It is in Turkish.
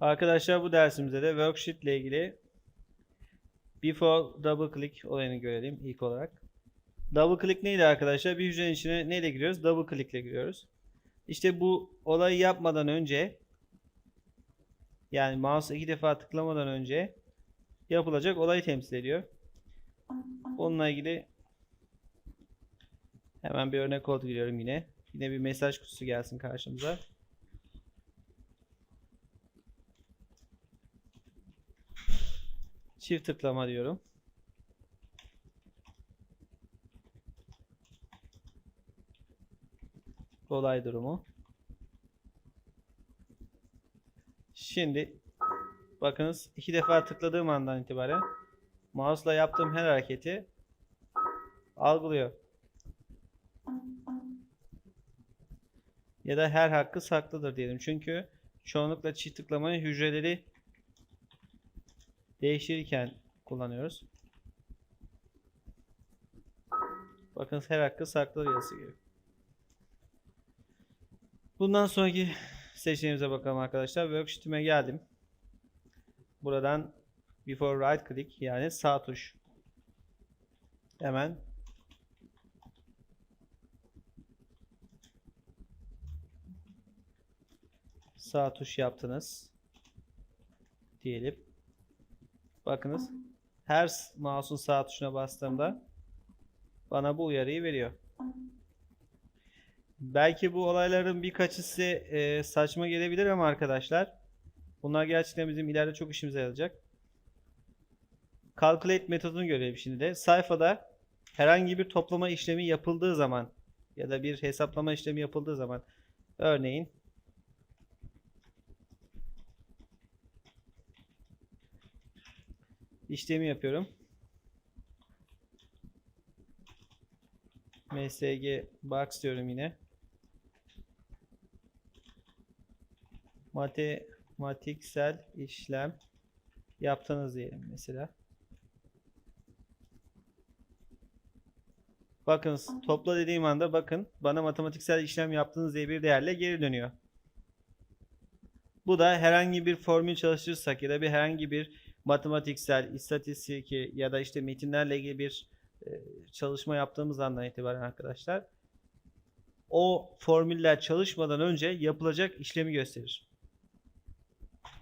Arkadaşlar bu dersimizde de worksheet ile ilgili before double click olayını görelim ilk olarak. Double click neydi arkadaşlar? Bir hücrenin içine neyle giriyoruz? Double click ile giriyoruz. İşte bu olayı yapmadan önce yani mouse iki defa tıklamadan önce yapılacak olayı temsil ediyor. Onunla ilgili hemen bir örnek kod giriyorum yine. Yine bir mesaj kutusu gelsin karşımıza. Çift tıklama diyorum. Olay durumu. Şimdi bakınız iki defa tıkladığım andan itibaren mouse'la yaptığım her hareketi algılıyor. Ya da her hakkı saklıdır diyelim. Çünkü çoğunlukla çift tıklamayı hücreleri değiştirirken kullanıyoruz. Bakın her hakkı saklıdır yazısı gibi. Bundan sonraki seçeneğimize bakalım arkadaşlar. Worksheet'ime geldim. Buradan before right click yani sağ tuş. Hemen sağ tuş yaptınız. Diyelim. Bakınız. Her mouse'un sağ tuşuna bastığımda bana bu uyarıyı veriyor. Belki bu olayların birkaçı size e, saçma gelebilir ama arkadaşlar bunlar gerçekten bizim ileride çok işimize yarayacak. Calculate metodunu görelim şimdi de. Sayfada herhangi bir toplama işlemi yapıldığı zaman ya da bir hesaplama işlemi yapıldığı zaman örneğin işlemi yapıyorum. MSG box diyorum yine. Matematiksel işlem yaptınız diyelim mesela. Bakınız topla dediğim anda bakın bana matematiksel işlem yaptınız diye bir değerle geri dönüyor. Bu da herhangi bir formül çalıştırırsak ya da bir herhangi bir matematiksel, istatistik ya da işte metinlerle ilgili bir e, çalışma yaptığımız andan itibaren arkadaşlar o formüller çalışmadan önce yapılacak işlemi gösterir.